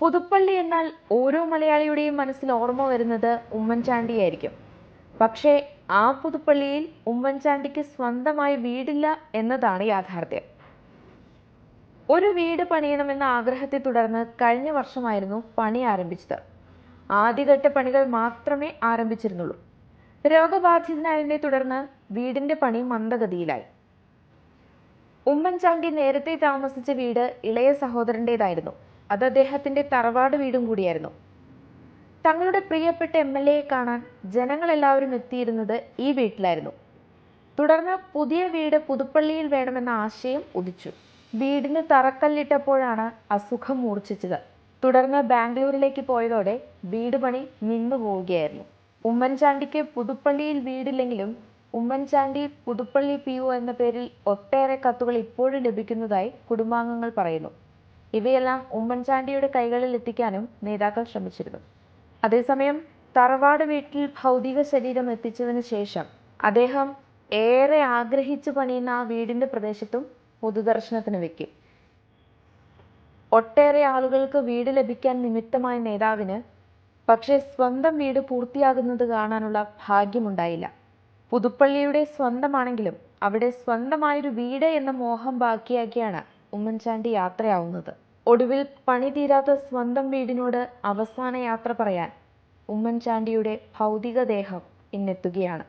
പുതുപ്പള്ളി എന്നാൽ ഓരോ മലയാളിയുടെയും മനസ്സിൽ ഓർമ്മ വരുന്നത് ഉമ്മൻചാണ്ടിയായിരിക്കും. പക്ഷേ ആ പുതുപ്പള്ളിയിൽ ഉമ്മൻചാണ്ടിക്ക് സ്വന്തമായി വീടില്ല എന്നതാണ് യാഥാർത്ഥ്യം. ഒരു വീട് പണിയണമെന്ന ആഗ്രഹത്തെ തുടർന്ന് കഴിഞ്ഞ വർഷമായിരുന്നു പണി ആരംഭിച്ചത്. ആദ്യഘട്ട പണികൾ മാത്രമേ ആരംഭിച്ചിരുന്നുള്ളൂ. രോഗബാധിതനായതിനെ തുടർന്ന് വീടിന്റെ പണി മന്ദഗതിയിലായി. ഉമ്മൻചാണ്ടി നേരത്തെ താമസിച്ച വീട് ഇളയ സഹോദരന്റെതായിരുന്നു അത് അദ്ദേഹത്തിന്റെ തറവാട് വീടും കൂടിയായിരുന്നു. തങ്ങളുടെ പ്രിയപ്പെട്ട എം എൽ എയെ കാണാൻ ജനങ്ങളെല്ലാവരും എത്തിയിരുന്നത് ഈ വീട്ടിലായിരുന്നു. തുടർന്ന് പുതിയ വീട് പുതുപ്പള്ളിയിൽ വേണമെന്ന ആശയം ഉദിച്ചു. വീടിന് തറക്കല്ലിട്ടപ്പോഴാണ് അസുഖം മൂർച്ഛിച്ചത്. തുടർന്ന് ബാംഗ്ലൂരിലേക്ക് പോയതോടെ വീട് പണി നിന്നു പോവുകയായിരുന്നു. ഉമ്മൻചാണ്ടിക്ക് പുതുപ്പള്ളിയിൽ വീടില്ലെങ്കിലും ഉമ്മൻചാണ്ടി പുതുപ്പള്ളി പി എന്ന പേരിൽ ഒട്ടേറെ കത്തുകൾ ഇപ്പോഴും ലഭിക്കുന്നതായി കുടുംബാംഗങ്ങൾ പറയുന്നു. ഇവയെല്ലാം ഉമ്മൻചാണ്ടിയുടെ കൈകളിൽ എത്തിക്കാനും നേതാക്കൾ ശ്രമിച്ചിരുന്നു. അതേസമയം തറവാട് വീട്ടിൽ ഭൗതിക ശരീരം എത്തിച്ചതിന് ശേഷം അദ്ദേഹം ഏറെ ആഗ്രഹിച്ചു പണിയുന്ന ആ വീടിന്റെ പ്രദേശത്തും പൊതുദർശനത്തിന് വെക്കും. ഒട്ടേറെ ആളുകൾക്ക് വീട് ലഭിക്കാൻ നിമിത്തമായ നേതാവിന് പക്ഷേ സ്വന്തം വീട് പൂർത്തിയാകുന്നത് കാണാനുള്ള ഭാഗ്യമുണ്ടായില്ല. പുതുപ്പള്ളിയുടെ സ്വന്തമാണെങ്കിലും അവിടെ സ്വന്തമായൊരു വീട് എന്ന മോഹം ബാക്കിയാക്കിയാണ് ഉമ്മൻചാണ്ടി യാത്രയാവുന്നത്. ഒടുവിൽ പണി തീരാത്ത സ്വന്തം വീടിനോട് അവസാന യാത്ര പറയാൻ ഉമ്മൻചാണ്ടിയുടെ ഭൗതികദേഹം ഇന്നെത്തുകയാണ്.